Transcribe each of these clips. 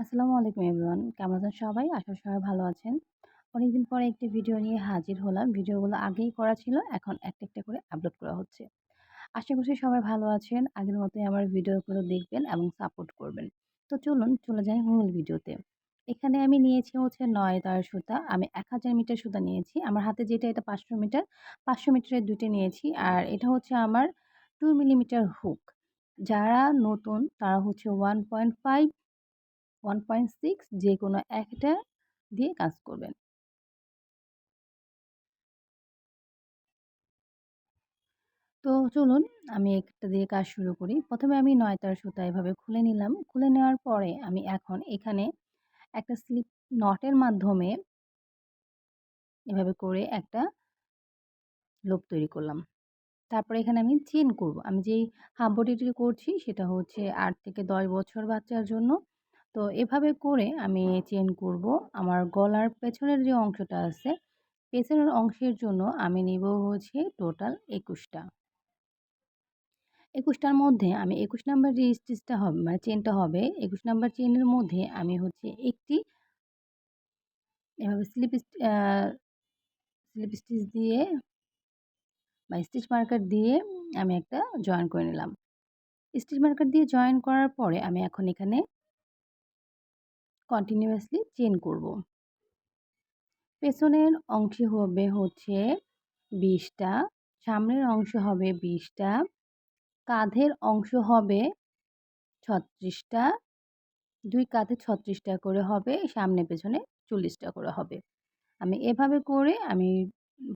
আসসালামু আলাইকুম এভরিওয়ান। কেমন আছেন সবাই? আশা সবাই ভালো আছেন। অনেকদিন পরে একটি ভিডিও নিয়ে হাজির হলাম। ভিডিওগুলো আগেই করা ছিল, এখন একটা একটা করে আপলোড করা হচ্ছে। আশা করছি সবাই ভালো আছেন। আগের মতোই আমার ভিডিওগুলো দেখবেন এবং সাপোর্ট করবেন। তো চলুন, চলে যাই মূল ভিডিওতে। এখানে আমি নিয়েছি হচ্ছে নয় তার সুতা। আমি এক হাজার মিটার সুতা নিয়েছি। আমার হাতে যেটা, এটা পাঁচশো মিটার। পাঁচশো মিটারের দুটো নিয়েছি। আর এটা হচ্ছে আমার টু মিলিমিটার হুক যারা নতুন, তারা হচ্ছে one point five one point six যে কোনো একটা দিয়ে কাজ করবেন। তো চলুন আমি একটা দিয়ে কাজ শুরু করি। প্রথমে আমি নয়তার সুতা এভাবে খুলে নিলাম। খুলে নেওয়ার পরে আমি এখন এখানে একটা স্লিপ নটের মাধ্যমে এভাবে করে একটা লোপ তৈরি করলাম। তারপরে এখানে আমি চেন করব। আমি যেই হাফ বডিটি করছি সেটা হচ্ছে আট থেকে দশ বছর বাচ্চার জন্য। তো এভাবে করে আমি চেন করব। আমার গলার পেছনের যে অংশটা আছে, পেছনের অংশের জন্য আমি নিব হচ্ছে টোটাল একুশটা। একুশটার মধ্যে আমি, একুশ নাম্বার যে স্টিচটা হবে মানে চেনটা হবে, একুশ নাম্বার চেনের মধ্যে আমি হচ্ছে একটি এভাবে স্লিপ স্লিপ স্টিচ দিয়ে বা স্টিচ মার্কার দিয়ে আমি একটা জয়েন করে নিলাম। স্টিচ মার্কার দিয়ে জয়েন করার পরে আমি এখন এখানে কন্টিনিউয়াসলি চেন করব। পেছনের অংশ হবে হচ্ছে বিশটা, সামনের অংশ হবে বিশটা, কাঁধের অংশ হবে ছত্রিশটা, দুই কাঁধে ছত্রিশটা করে হবে, সামনে পেছনে চল্লিশটা করে হবে। আমি এভাবে করে আমি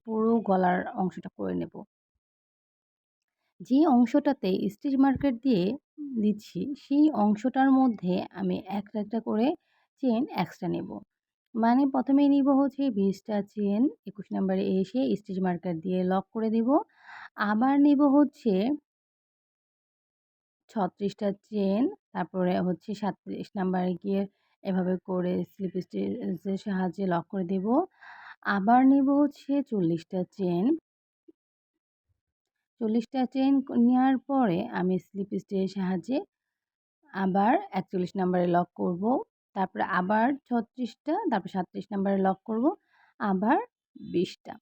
পুরো গলার অংশটা করে নেব। যে অংশটাতে স্টিচ মার্কেট দিয়ে দিচ্ছি, সেই অংশটার মধ্যে আমি একটা একটা করে চেন এক্সট্রা নেব। মানে প্রথমেই নিব হচ্ছে বিশটা চেন, একুশ নাম্বারে এসে স্টিচ মার্কার দিয়ে লক করে দেব। আবার নিব হচ্ছে ছত্রিশটা চেন, তারপরে হচ্ছে সাতত্রিশ নাম্বারে গিয়ে এভাবে করে স্লিপ স্টিচের সাহায্যে লক করে দেব। আবার নিব হচ্ছে চল্লিশটা চেন। চল্লিশটা চেন নেওয়ার পরে আমি স্লিপ স্টিচের সাহায্যে আবার একচল্লিশ নাম্বারে লক করব। তারপরে আবার ছত্রিশটা, তারপর সাতত্রিশ নাম্বারে লক করব, আবার বিশটা।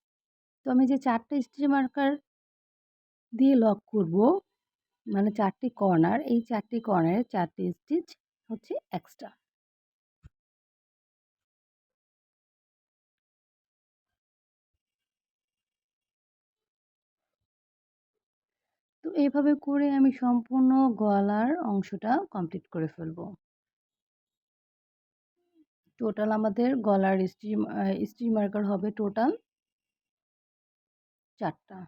তো আমি যে চারটে স্টিচ মার্কার দিয়ে লক করব মানে চারটি কর্নার এই চারটি কর্নারে চারটি স্টিচ হচ্ছে এক্সট্রা তো এইভাবে করে আমি সম্পূর্ণ গলার অংশটা কমপ্লিট করে ফেলব। টোটাল আমাদের গলার স্টিম স্টিচ মার্কার হবে টোটাল চারটা।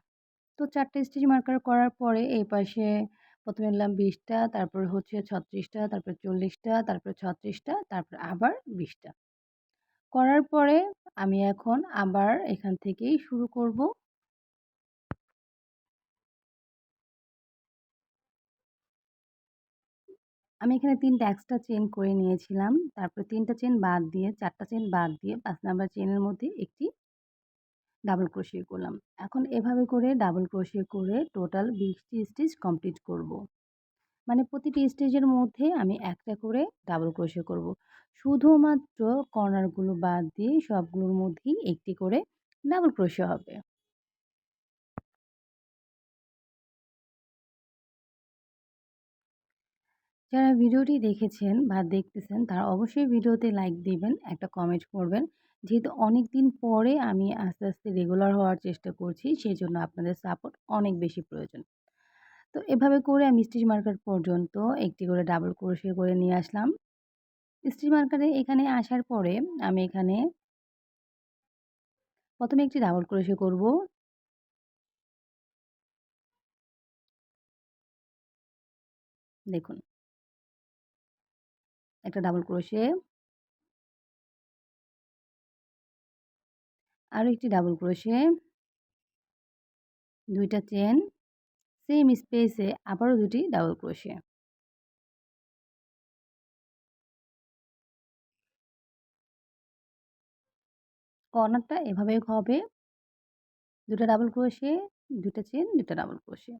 তো চারটে স্টিচ মার্কার করার পরে এই পাশে প্রথমে নিলাম বিশটা, তারপর হচ্ছে ছত্রিশটা, তারপর চল্লিশটা, তারপর ছত্রিশটা, তারপর আবার বিশটা। করার পরে আমি এখন আবার এখান থেকেই শুরু করব। আমি এখানে তিনটা এক্সট্রা চেন করে নিয়েছিলাম তারপরে তিনটা চেন বাদ দিয়ে, চারটা চেন বাদ দিয়ে পাঁচ নাম্বার চেনের মধ্যে একটি ডাবল ক্রোশিয়ে করলাম এখন এভাবে করে ডাবল ক্রোশিয়ে করে টোটাল বিশটি স্টিচ কমপ্লিট করব। মানে প্রতিটি স্টেজের মধ্যে আমি একটা করে ডাবল ক্রোশিয়ে করব। শুধুমাত্র কর্নারগুলো বাদ দিয়ে সবগুলোর মধ্যেই একটি করে ডাবল ক্রোশিয়ে হবে যারা ভিডিওটি দেখেছেন বা দেখতেছেন, তারা অবশ্যই ভিডিওতে লাইক দিবেন, একটা কমেন্ট করবেন। যেহেতু অনেক দিন পরে আমি আস্তে আস্তে রেগুলার হওয়ার চেষ্টা করছি সেই জন্য আপনাদের সাপোর্ট অনেক বেশি প্রয়োজন। তো এভাবে করে আমি স্টিচ মার্কার পর্যন্ত একটি করে ডাবল ক্রোশিয়ে করে নিয়ে আসলাম। স্টিচ মার্কারে এখানে আসার পরে আমি এখানে প্রথমে একটি ডাবল ক্রোশিয়ে করব। দেখুন। একটা ডাবল ক্রোশে আরও একটি ডাবল ক্রোশে দুইটা চেন সেম স্পেসে আবারও দুটি ডাবল ক্রোশে কর্নারটা এভাবে হবে। দুটা ডাবল ক্রোশে দুটা চেন দুটা ডাবল ক্রোশে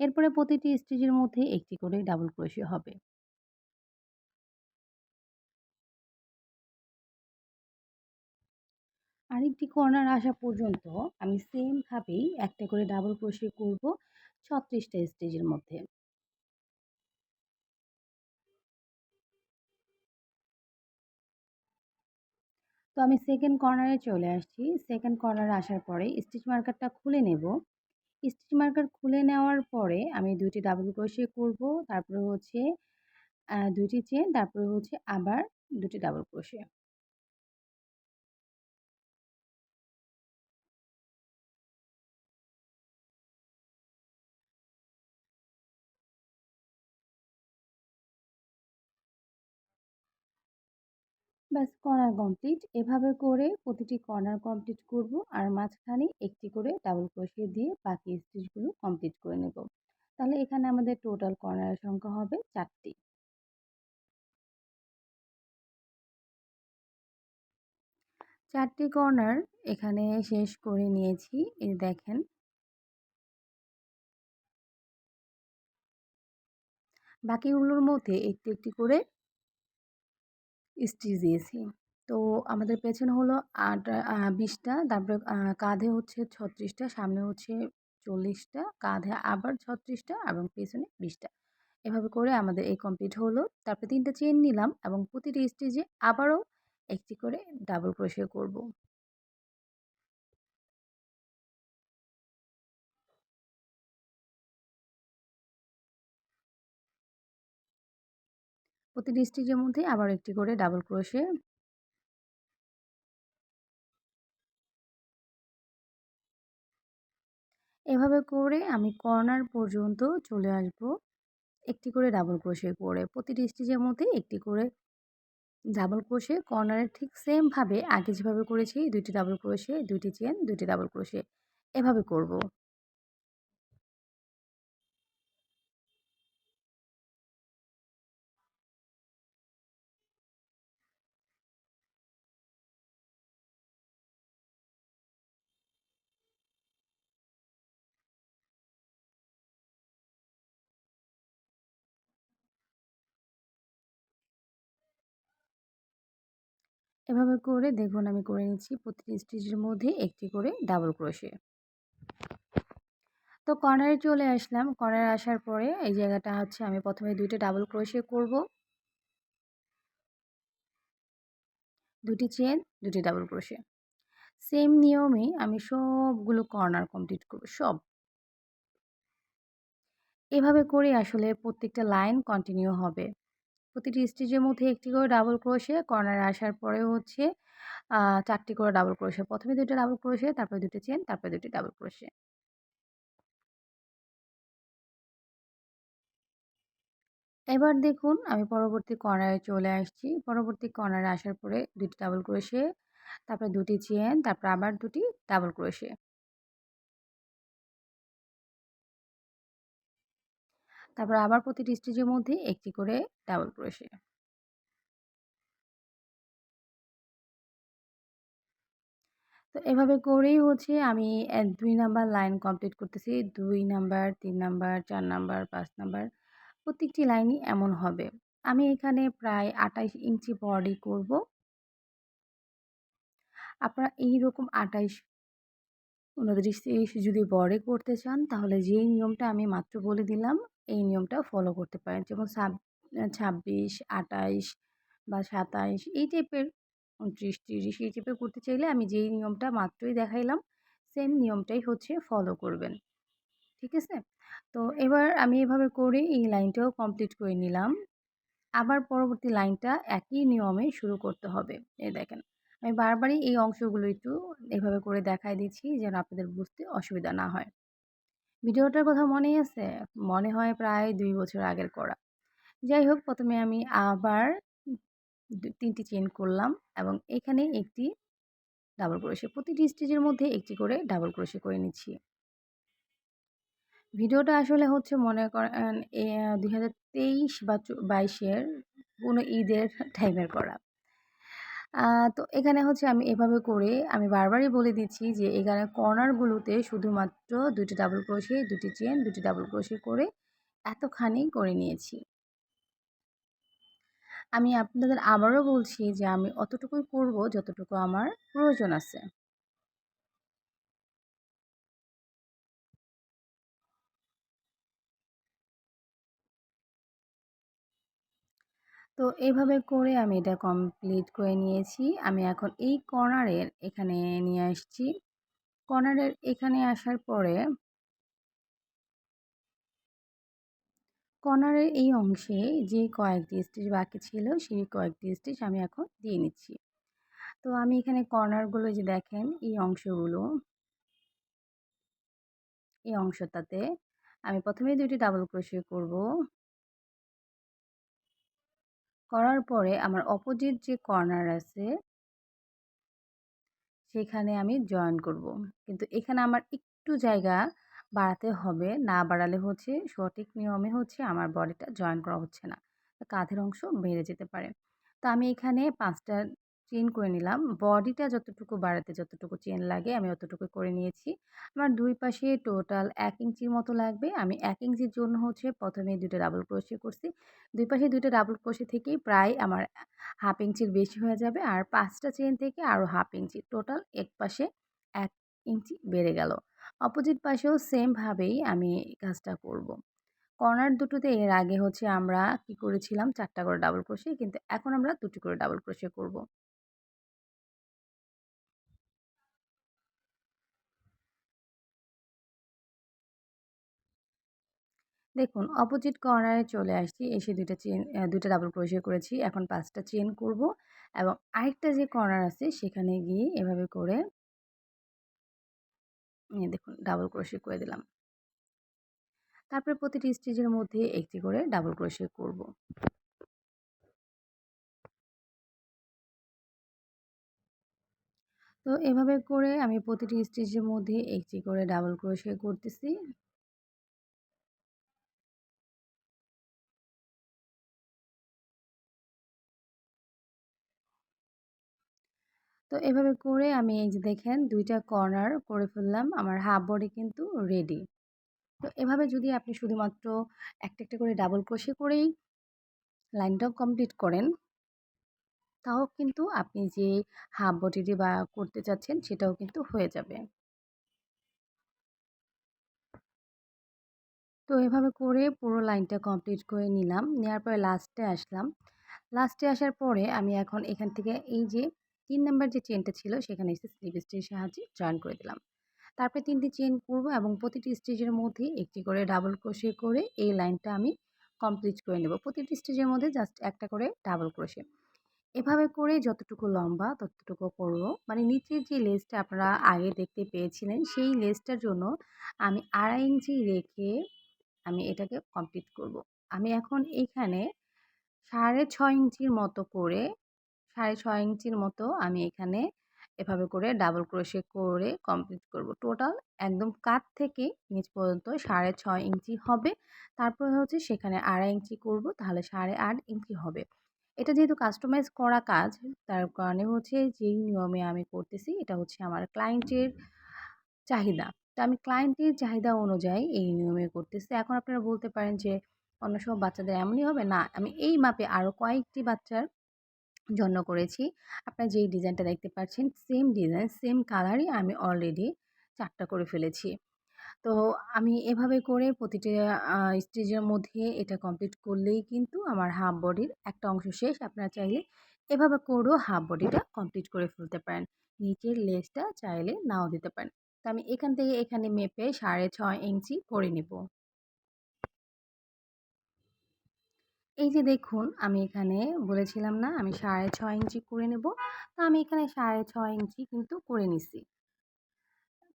এরপরে প্রতিটি স্টিচের মধ্যে একটি করে ডাবল ক্রোশে হবে। আরেকটি কর্নার আসা পর্যন্ত আমি সেমভাবেই একটা করে ডাবল ক্রোশে করব ছত্রিশটা স্টেজের মধ্যে। তো আমি সেকেন্ড কর্নারে চলে আসছি। সেকেন্ড কর্নারে আসার পরে স্টিচ মার্কারটা খুলে নেব। স্টিচ মার্কার খুলে নেওয়ার পরে আমি দুইটি ডাবল ক্রোশে করব, তারপরে হচ্ছে দুইটি চেন তারপরে হচ্ছে আবার দুটি ডাবল ক্রোশে ব্যাস কর্নার কমপ্লিট এভাবে করে প্রতিটি কর্নার কমপ্লিট করব আর মাঝখানে একটি করে ডাবল ক্রোশিয়ে দিয়ে বাকি স্টিচগুলো কমপ্লিট করে নেব। তাহলে এখানে আমাদের টোটাল কর্নারের সংখ্যা হবে চারটি। চারটি কর্নার এখানে শেষ করে নিয়েছি, এই দেখেন। বাকিগুলোর মধ্যে একটি একটি করে স্টিচ দিয়েছি। তো আমাদের পেছনে হলো আট বিশটা, তারপরে কাঁধে হচ্ছে ছত্রিশটা, সামনে হচ্ছে চল্লিশটা, কাঁধে আবার ছত্রিশটা এবং পেছনে বিশটা। এভাবে করে আমাদের এই কমপ্লিট হলো। তারপরে তিনটা চেন নিলাম এবং প্রতিটি স্টিচে আবারও একটি করে ডাবল ক্রোশে করব। প্রতিটি স্টিচের মধ্যে আবার একটি করে ডাবল ক্রোশে এভাবে করে আমি কর্নার পর্যন্ত চলে আসব। একটি করে ডাবল ক্রোশে করে প্রতিটি স্টিচের মধ্যে একটি করে ডাবল ক্রোশে কর্নারের ঠিক সেমভাবে আগে যেভাবে করেছি, দুইটি ডাবল ক্রোশে, দুইটি চেন দুইটি ডাবল ক্রোশে এভাবে করব। এভাবে করে দেখুন আমি করে নিচ্ছি প্রতিটি স্টিচের মধ্যে একটি করে ডাবল ক্রোশে। তো কর্নারে চলে আসলাম। কর্নারে আসার পরে এই জায়গাটা হচ্ছে আমি প্রথমে দুইটা ডাবল ক্রোশে করব। দুটি চেন দুটি ডাবল ক্রোশে। সেম নিয়মে আমি সবগুলো কর্নার কমপ্লিট করব, সব। এভাবে করে আসলে প্রত্যেকটা লাইন কন্টিনিউ হবে। প্রতিটি স্টিচের মধ্যে একটি করে ডাবল ক্রোশে কর্নারে আসার পরে হচ্ছে চারটি করে ডাবল ক্রোশে প্রথমে দুটো ডাবল ক্রোশে তারপরে দুটো চেন তারপরে দুটি ডাবল ক্রোশে এবার দেখুন, আমি পরবর্তী কর্নারে চলে আসছি। পরবর্তী কর্নারে আসার পরে দুটি ডাবল ক্রোশে তারপরে দুটি চেন তারপর আবার দুটি ডাবল ক্রোশে তারপর আবার প্রতিটি স্টিচের মধ্যে একটি করে ডাবল ক্রোশে তো এভাবে করেই হচ্ছে আমি দুই নাম্বার লাইন কমপ্লিট করতেছি। দুই নাম্বার, তিন নাম্বার, চার নাম্বার, পাঁচ নাম্বার, প্রত্যেকটি লাইনই এমন হবে। আমি এখানে প্রায় আটাইশ ইঞ্চি বডি করব। আপনারা এইরকম আটাইশ উনত্রিশ, তিরিশ যদি বড়ে করতে চান, তাহলে যেই নিয়মটা আমি মাত্র বলে দিলাম এই নিয়মটা ফলো করতে পারেন। যেমন ছাব্বিশ, আটাইশ বা সাতাইশ এই টাইপের উনত্রিশ তিরিশ এই টাইপের করতে চাইলে আমি যেই নিয়মটা মাত্রই দেখাইলাম সেম নিয়মটাই হচ্ছে ফলো করবেন। ঠিক আছে? তো এবার আমি এভাবে করে এই লাইনটাও কমপ্লিট করে নিলাম। আবার পরবর্তী লাইনটা একই নিয়মে শুরু করতে হবে। এই দেখেন, আমি বারবারই এই অংশগুলো একটু এভাবে করে দেখাই দিচ্ছি যেন আপনাদের বুঝতে অসুবিধা না হয়। ভিডিওটার কথা মনেই আছে। মনে হয় প্রায় দুই বছর আগের করা। যাই হোক, প্রথমে আমি আবার তিনটি চেন করলাম এবং এখানে একটি ডাবল ক্রোশে প্রতিটি স্টিচের মধ্যে একটি করে ডাবল ক্রোশে করে নিচ্ছি। ভিডিওটা আসলে হচ্ছে মনে করেন দুই হাজার তেইশ বা বাইশের কোনো ঈদের টাইমের করা। তো এখানে হচ্ছে আমি এভাবে করে আমি বারবারই বলে দিচ্ছি যে এখানে কর্নারগুলোতে শুধুমাত্র দুটি ডাবল ক্রোশে দুটি চেন দুটি ডাবল ক্রোশে করে এতখানি করে নিয়েছি। আমি আপনাদের আবারও বলছি যে আমি অতটুকুই করব যতটুকু আমার প্রয়োজন আছে। তো এভাবে করে আমি এটা কমপ্লিট করে নিয়েছি। আমি এখন এই কর্নারের এখানে নিয়ে আসছি। কর্নারের এখানে আসার পরে কর্নারের এই অংশে যে কয়েকটি স্টিচ বাকি ছিল, সেই কয়েকটি স্টিচ আমি এখন দিয়ে নিচ্ছি। তো আমি এখানে কর্নারগুলো যে দেখেন, এই অংশগুলো, এই অংশটাতে আমি প্রথমে দুইটি ডাবল ক্রোশে করব। করার পরে আমার অপোজিট যে কর্নার আছে সেখানে আমি জয়েন করব। কিন্তু এখানে আমার একটু জায়গা বাড়াতে হবে, না বাড়ালে হচ্ছে সঠিক নিয়মে হচ্ছে আমার বডিটা জয়েন করা হচ্ছে না। কাঁধের অংশ বেড়ে যেতে পারে। তো আমি এখানে পাঁচটা চেন করে নিলাম। বডিটা যতটুকু বাড়াতে যতটুকু চেন লাগে আমি অতটুকু করে নিয়েছি। আমার দুই পাশে টোটাল এক ইঞ্চির মতো লাগবে। আমি এক ইঞ্চির জন্য হচ্ছে প্রথমে দুটো ডাবল ক্রোশে করছি। দুই পাশে দুটো ডাবল ক্রোশে থেকেই প্রায় আমার হাফ ইঞ্চির বেশি হয়ে যাবে। আর পাঁচটা চেন থেকে আরও হাফ ইঞ্চি। টোটাল এক পাশে এক ইঞ্চি বেড়ে গেল। অপোজিট পাশেও সেমভাবেই আমি কাজটা করব। কর্নার দুটোতে এর আগে হচ্ছে আমরা কি করেছিলাম? চারটা করে ডাবল ক্রোশে কিন্তু এখন আমরা দুটি করে ডাবল ক্রোশে করব। দেখুন, অপোজিট কর্নারে চলে আসছি, এসে দুইটা চেন দুইটা ডাবল ক্রোশে করেছি, এখন পাঁচটা চেন করব এবং আরেকটা যে কর্নার আছে, সেখানে গিয়ে এভাবে করে দেখুন ডাবল ক্রোশে করে দিলাম। তারপরে প্রতিটি স্টিচের মধ্যে একটি করে ডাবল ক্রোশে করব। তো এভাবে করে আমি প্রতিটি স্টিচের মধ্যে একটি করে ডাবল ক্রোশে করতেছি। তো এভাবে করে আমি এই যে দেখেন দুইটা কর্নার করে ফেললাম, আমার হাফ বডি কিন্তু রেডি তো এভাবে যদি আপনি শুধুমাত্র একটা একটা করে ডাবল ক্রোশে করেই লাইনটাও কমপ্লিট করেন, তাও কিন্তু আপনি যে হাফ বডিটি বা করতে চাচ্ছেন সেটাও কিন্তু হয়ে যাবে। তো এভাবে করে পুরো লাইনটা কমপ্লিট করে নিলাম নেওয়ার পরে লাস্টে আসলাম। লাস্টে আসার পরে আমি এখন এখান থেকে এই যে তিন নাম্বার যে চেনটা ছিল, সেখানে এসে স্লিপ স্টিচের সাহায্যে জয়েন করে দিলাম। তারপরে তিনটি চেন করব এবং প্রতিটি স্টেজের মধ্যে একটি করে ডাবল ক্রোশে করে এই লাইনটা আমি কমপ্লিট করে নেব। প্রতিটি স্টেজের মধ্যে জাস্ট একটা করে ডাবল ক্রোশে এভাবে করে যতটুকু লম্বা, ততটুকু করব। মানে নিচের যে লেসটা আপনারা আগে দেখতে পেয়েছিলেন, সেই লেসটার জন্য আমি আড়াই ইঞ্চি রেখে আমি এটাকে কমপ্লিট করব। আমি এখন এইখানে সাড়ে ছয় ইঞ্চির মতো করে সাড়ে ছয় ইঞ্চির মতো আমি এখানে এভাবে করে ডাবল ক্রোশে করে কমপ্লিট করব। টোটাল একদম কাত থেকে নিচ পর্যন্ত সাড়ে ছয় ইঞ্চি হবে। তারপর হচ্ছে সেখানে আড়াই ইঞ্চি করব, তাহলে সাড়ে আট ইঞ্চি হবে। এটা যেহেতু কাস্টমাইজ করা কাজ, তার কারণে হচ্ছে যেই নিয়মে আমি করতেছি, এটা হচ্ছে আমার ক্লায়েন্টের চাহিদা। তো আমি ক্লায়েন্টের চাহিদা অনুযায়ী এই নিয়মে করতেছি। এখন আপনারা বলতে পারেন যে, অন্য সব বাচ্চাদের এমনই হবে? না, আমি এই মাপে আরও কয়েকটি বাচ্চার জন্য করেছি। আপনারা যেই ডিজাইনটা দেখতে পাচ্ছেন সেম ডিজাইন সেম কালারই আমি অলরেডি চারটা করে ফেলেছি। তো আমি এভাবে করে প্রতিটা স্টেজের মধ্যে এটা কমপ্লিট করলেই কিন্তু আমার হাফ বডির একটা অংশ শেষ। আপনারা চাইলে এভাবে করেও হাফ বডিটা কমপ্লিট করে ফেলতে পারেন। নিচের লেসটা চাইলে নাও দিতে পারেন। তো আমি এখান থেকে এখানে মেপে সাড়ে ছয় ইঞ্চি করে নিব। এই যে দেখুন, আমি এখানে বলেছিলাম না, আমি সাড়ে ছয় ইঞ্চি করে নেব। তো আমি এখানে সাড়ে ছয় ইঞ্চি কিন্তু করে নিছি।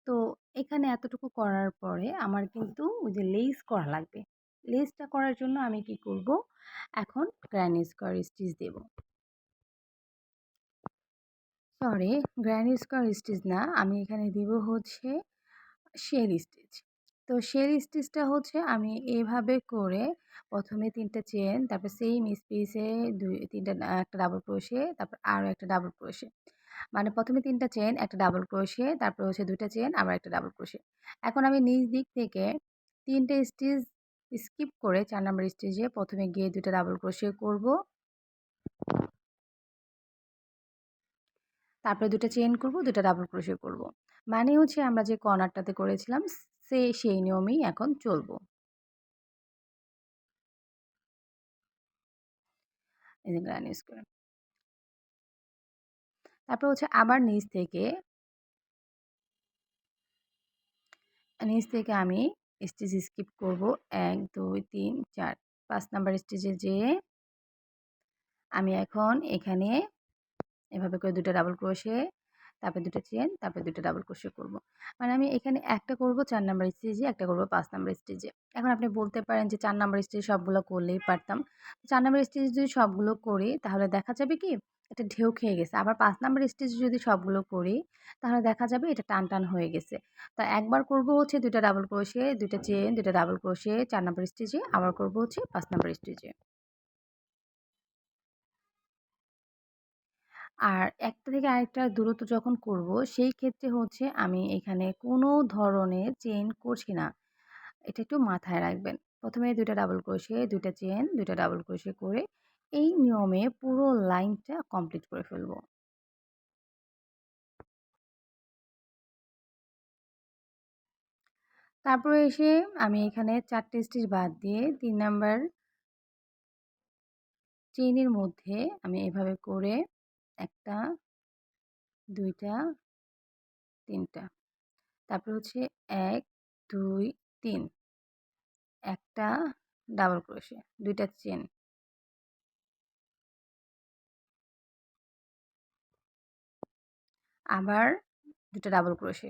তো এখানে এতটুকু করার পরে আমার কিন্তু ওই যে লেস করা লাগবে। লেসটা করার জন্য আমি কি করব? এখন গ্র্যানি স্কোয়ার স্টিচ দেব। সরি গ্র্যানি স্কোয়ার স্টিচ না, আমি এখানে দিব হচ্ছে শেল স্টিচ তো শেল স্টিচটা হচ্ছে আমি এভাবে করে প্রথমে তিনটা চেন তারপর সেম স্পেসে দুই, তিনটা একটা ডাবল ক্রোশে তারপর আরও একটা ডাবল ক্রোশে মানে প্রথমে তিনটা চেন একটা ডাবল ক্রোশে তারপর হচ্ছে দুইটা চেন আবার একটা ডাবল ক্রোশে এখন আমি নিজ দিক থেকে তিনটে স্টিচ স্কিপ করে চার নম্বর স্টেজে প্রথমে গিয়ে দুইটা ডাবল ক্রোশে করব। তারপরে দুটো চেন করব দুটো ডাবল ক্রোশে করব। মানে হচ্ছে আমরা যে কর্নারটাতে করেছিলাম সে, সেই নিয়মেই এখন চলবো। যে তারপর হচ্ছে আবার নিচ থেকে নিচ থেকে আমি স্টিচ স্কিপ করব। এক, দুই, তিন, চার। পাঁচ নাম্বার স্টিচে যেয়ে আমি এখন এখানে এভাবে করে দুটো ডাবল ক্রোশে তারপরে দুটো চেন তারপরে দুটো ডাবল ক্রোশে করব। মানে আমি এখানে একটা করব চার নাম্বার স্টেজে একটা করব পাঁচ নাম্বার স্টেজে এখন আপনি বলতে পারেন যে চার নাম্বার স্টেজে সবগুলো করলেই পারতাম। চার নাম্বার স্টেজে যদি সবগুলো করি, তাহলে দেখা যাবে কি এটা ঢেউ খেয়ে গেছে। আবার পাঁচ নাম্বার স্টেজে যদি সবগুলো করি, তাহলে দেখা যাবে এটা টান টান হয়ে গেছে। তা একবার করব হচ্ছে দুটা ডাবল ক্রোশে দুটা চেন দুটা ডাবল ক্রোশে চার নাম্বার স্টেজে আবার করব হচ্ছে পাঁচ নাম্বার স্টেজে আর একটা থেকে আরেকটার দূরত্ব যখন করব, সেই ক্ষেত্রে হচ্ছে আমি এখানে কোনো ধরনের চেন করছি না। এটা একটু মাথায় রাখবেন। প্রথমে দুইটা ডাবল ক্রোশে দুইটা চেন দুইটা ডাবল ক্রোশে করে এই নিয়মে পুরো লাইনটা কমপ্লিট করে ফেলব। তারপরে এসে আমি এখানে চারটে স্টিচ বাদ দিয়ে তিন নাম্বার চেইনের মধ্যে আমি এভাবে করে একটা, দুইটা, তিনটা। তারপর হচ্ছে এক, দুই, তিন। একটা ডাবল ক্রোশে দুইটা চেন আবার দুটো ডাবল ক্রোশে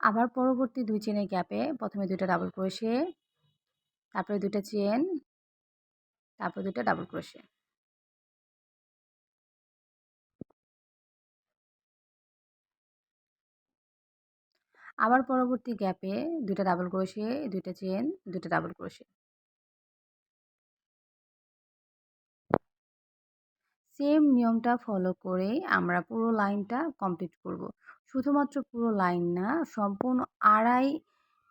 আবার পরবর্তী দুই চেনের গ্যাপে প্রথমে দুটো ডাবল ক্রোশে তারপরে দুটো চেন তারপর দুটো ডাবল ক্রোশে আবার পরবর্তী গ্যাপে দুটা ডাবল ক্রোশে দুইটা চেন দুটো ডাবল ক্রোশে সেম নিয়মটা ফলো করে আমরা পুরো লাইনটা কমপ্লিট করব। শুধুমাত্র পুরো লাইন না, সম্পূর্ণ আড়াই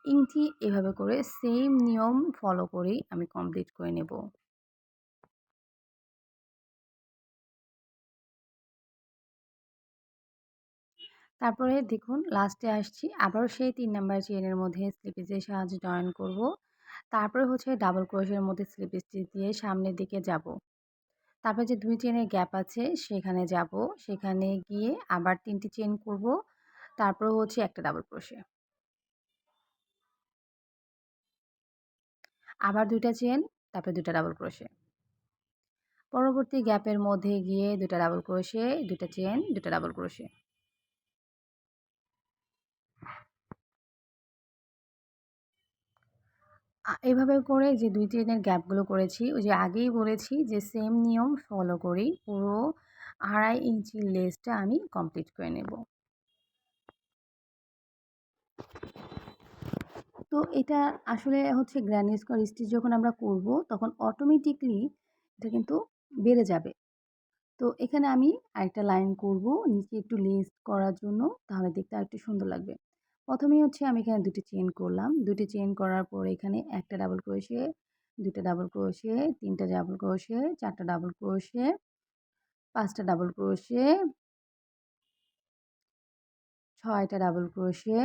ইঞ্চি এভাবে করে সেম নিয়ম ফলো করেই আমি কমপ্লিট করে নেব। তারপরে দেখুন লাস্টে আসছি। আবারও সেই তিন নাম্বার চেনের মধ্যে স্লিপেজের সাহায্যে জয়েন করব। তারপরে হচ্ছে ডাবল ক্রোশের মধ্যে স্লিপ স্টিচ দিয়ে সামনের দিকে যাব। তারপরে যে দুই চেনের গ্যাপ আছে, সেখানে যাব। সেখানে গিয়ে আবার তিনটি চেন করব। তারপর হচ্ছে একটা ডাবল ক্রোশে আবার দুইটা চেন তারপরে দুটা ডাবল ক্রোশে পরবর্তী গ্যাপের মধ্যে গিয়ে দুটা ডাবল ক্রোশে দুটা চেন দুটা ডাবল ক্রোশে এভাবে করে যে দুই ট্রেনের গ্যাপগুলো করেছি, ওই যে আগেই বলেছি যে সেম নিয়ম ফলো করি, পুরো আড়াই ইঞ্চি লেসটা আমি কমপ্লিট করে নেব। তো এটা আসলে হচ্ছে গ্র্যানি স্কোয়ার স্টিচ যখন আমরা করব, তখন অটোমেটিকলি এটা কিন্তু বেড়ে যাবে। তো এখানে আমি আরেকটা লাইন করব, নিচে একটু লেস করার জন্য, তাহলে দেখতে আরেকটু সুন্দর লাগবে। প্রথমেই হচ্ছে আমি এখানে দুটি চেন করলাম। দুটি চেন করার পর এখানে একটা ডাবল ক্রোশে দুটা ডাবল ক্রোশে তিনটা ডাবল ক্রোশে চারটা ডাবল ক্রোশে পাঁচটা ডাবল ক্রোশে ছয়টা ডাবল ক্রোশে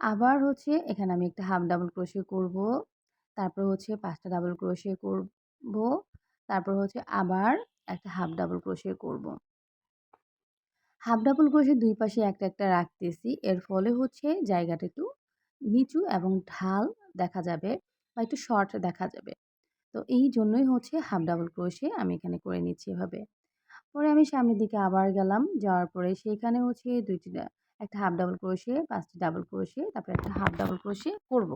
আবার হচ্ছে এখানে আমি একটা হাফ ডাবল ক্রোশে করব। তারপর হচ্ছে পাঁচটা ডাবল ক্রোশে করব। তারপর হচ্ছে আবার একটা হাফ ডাবল ক্রোশে করব। হাফ ডাবল ক্রোশে দুই পাশে একটা একটা রাখতেছি। এর ফলে হচ্ছে জায়গাটা একটু নিচু এবং ঢাল দেখা যাবে বা একটু শর্ট দেখা যাবে। তো এই জন্যই হচ্ছে হাফ ডাবল ক্রোশে আমি এখানে করে নিচ্ছি এভাবে। পরে আমি সামনের দিকে আবার গেলাম, যাওয়ার পরে সেইখানে হচ্ছে দুইটি, একটা হাফ ডাবল ক্রোশে, পাঁচটি ডাবল ক্রোশে, তারপরে একটা হাফ ডাবল ক্রোশে করব।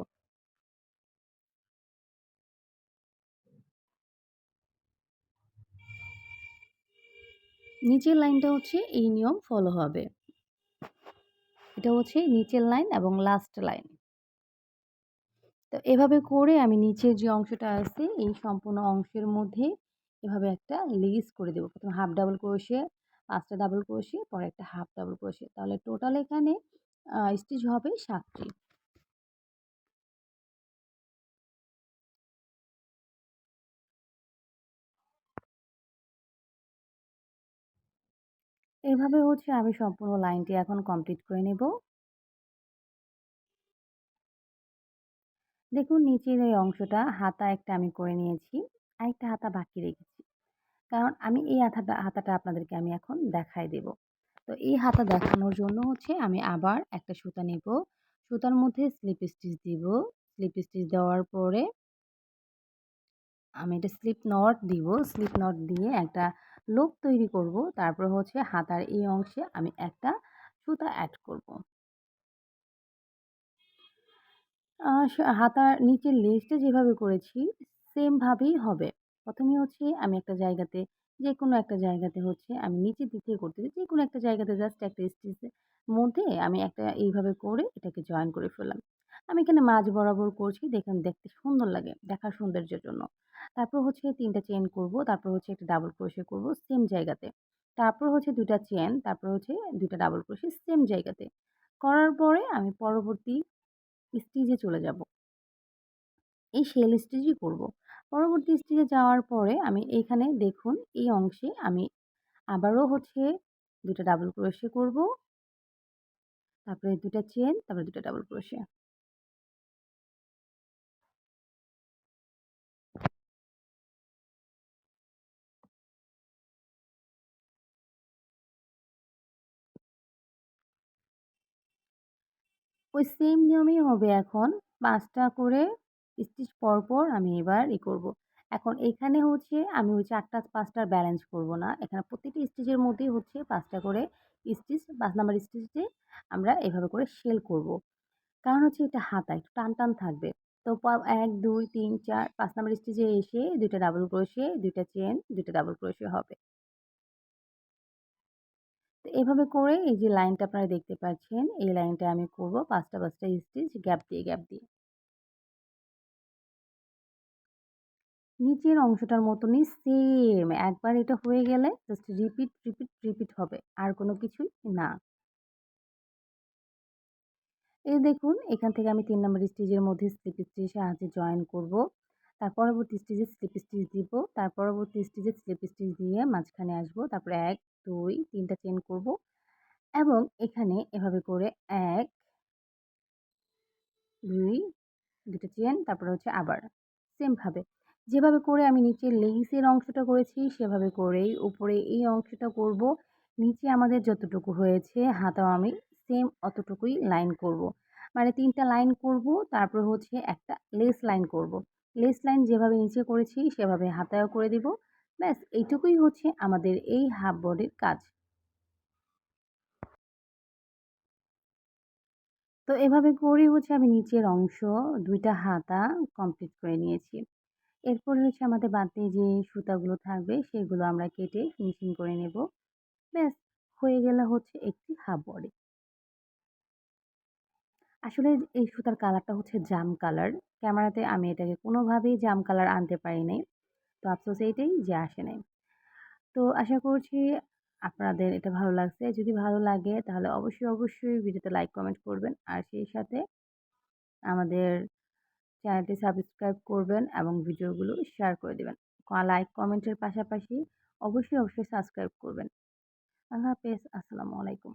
নিচের লাইনটা হচ্ছে এই নিয়ম ফলো হবে। এটা হচ্ছে নিচের লাইন এবং লাস্ট লাইন তো এভাবে করে আমি নিচের যে অংশটা আছে, এই সম্পূর্ণ অংশের মধ্যে এভাবে একটা লেস করে দেবো। প্রথমে হাফ ডাবল ক্রোশে পাঁচটা ডাবল ক্রোশে পরে একটা হাফ ডাবল ক্রোশে তাহলে টোটাল এখানে স্টিচ হবে সাতটি। এভাবে হচ্ছে আমি সম্পূর্ণ লাইনটি এখন কমপ্লিট করে নেব। দেখুন, নিচের এই অংশটা হাতা একটা আমি করে নিয়েছি, আরেকটা হাতা বাকি রেখেছি। কারণ আমি এই হাতাটা হাতাটা আপনাদেরকে আমি এখন দেখাই দেব। তো এই হাতা দেখানোর জন্য হচ্ছে আমি আবার একটা সুতা নেব। সুতার মধ্যে স্লিপ স্টিচ দিব। স্লিপ স্টিচ দেওয়ার পরে আমি এটা স্লিপ নট দিব। স্লিপ নট দিয়ে একটা লোক তৈরি করব। তারপর হচ্ছে হাতার এই অংশে আমি একটা সুতা অ্যাড করব। হাতার নিচের লেসটা যেভাবে করেছি সেমভাবেই হবে। প্রথমে হচ্ছে আমি একটা জায়গাতে যে কোনো একটা জায়গাতে হচ্ছে আমি নিচের দিক থেকে করতে যে কোনো একটা জায়গাতে জাস্ট একটা স্টিচের মধ্যে আমি একটা এইভাবে করে এটাকে জয়েন করে ফেললাম। আমি এখানে মাঝ বরাবর করছি। দেখেন, দেখতে সুন্দর লাগে দেখার সৌন্দর্যের জন্য। তারপর হচ্ছে তিনটা চেন করব। তারপর হচ্ছে একটা ডাবল ক্রোশে করব সেম জায়গাতে। তারপর হচ্ছে দুটা চেন তারপর হচ্ছে দুটা ডাবল ক্রোশে সেম জায়গাতে। করার পরে আমি পরবর্তী স্টিচে চলে যাব। এই শেল স্টিচই করব। পরবর্তী স্টিচে যাওয়ার পরে আমি এইখানে দেখুন, এই অংশে আমি আবারও হচ্ছে দুটা ডাবল ক্রোশে করব। তারপরে দুটা চেন তারপরে দুটা ডাবল ক্রোশে ওই সেম নিয়মেই হবে এখন। পাঁচটা করে স্টিচ পরপর আমি এবার ই করব। এখন এখানে হচ্ছে আমি ওই চারটা, পাঁচটার ব্যালেন্স করব না। এখানে প্রতিটি স্টিচের মধ্যেই হচ্ছে পাঁচটা করে স্টিচ পাঁচ নাম্বার স্টিচে আমরা এভাবে করে সেল করব। কারণ হচ্ছে এটা হাতা, একটু টান টান থাকবে। তো এক, দুই, তিন, চার, পাঁচ নাম্বার স্টিচে এসে দুইটা ডাবল ক্রোশে দুইটা চেন দুইটা ডাবল ক্রোশে হবে। এভাবে করে এই যে লাইনটা আপনারা দেখতে পাচ্ছেন, এই লাইনটা আমি করব পাঁচটা পাঁচটা স্টিচ গ্যাপ দিয়ে গ্যাপ দিয়ে। নিচের অংশটার মতনই সেম একবার এটা হয়ে গেলে জাস্ট রিপিট রিপিট রিপিট হবে, আর কোনো কিছুই না। এই দেখুন, এখান থেকে আমি তিন নম্বর স্টিচের মধ্যে স্লিপ স্টিচ সাহায্যে জয়েন করব। তার পরবর্তী স্টিচে স্লিপ স্টিচ দিব তার পরবর্তী স্টিচে স্লিপ স্টিচ দিয়ে মাঝখানে আসব তারপরে এক, দুই, তিনটা চেন করব এবং এখানে এভাবে করে এক, দুই দুটো চেন তারপরে হচ্ছে আবার সেমভাবে যেভাবে করে আমি নিচে লেগিসের অংশটা করেছি, সেভাবে করেই উপরে এই অংশটা করব নিচে আমাদের যতটুকু হয়েছে হাতাও আমি সেম অতটুকুই লাইন করব। মানে তিনটা লাইন করব, তারপর হচ্ছে একটা লেস লাইন করব। লেস লাইন যেভাবে নিচে করেছি, সেভাবে হাতায়ও করে দিব। ব্যাস, এইটুকুই হচ্ছে আমাদের এই হাফ বডির কাজ। তো এভাবে করে হচ্ছে আমি নিচের অংশ দুইটা হাতা কমপ্লিট করে নিয়েছি। এরপরে হচ্ছে আমাদের বাড়তি যে সুতাগুলো থাকবে, সেগুলো আমরা কেটে ফিনিশিং করে নেব। ব্যাস, হয়ে গেলে হচ্ছে একটি হাফ বডি আসলে এই সুতার কালারটা হচ্ছে জাম কালার। ক্যামেরাতে আমি এটাকে কোনোভাবেই জাম কালার আনতে পারি নাই। তো আফসোস এইটাই যে আসে নাই। তো আশা করছি আপনাদের এটা ভালো লাগছে। যদি ভালো লাগে তাহলে অবশ্যই অবশ্যই ভিডিওতে লাইক কমেন্ট করবেন। আর সেই সাথে আমাদের চ্যানেলটি সাবস্ক্রাইব করবেন এবং ভিডিওগুলো শেয়ার করে দেবেন। লাইক কমেন্টের পাশাপাশি অবশ্যই অবশ্যই সাবস্ক্রাইব করবেন। আল্লাহ হাফেজ। আসসালামু আলাইকুম।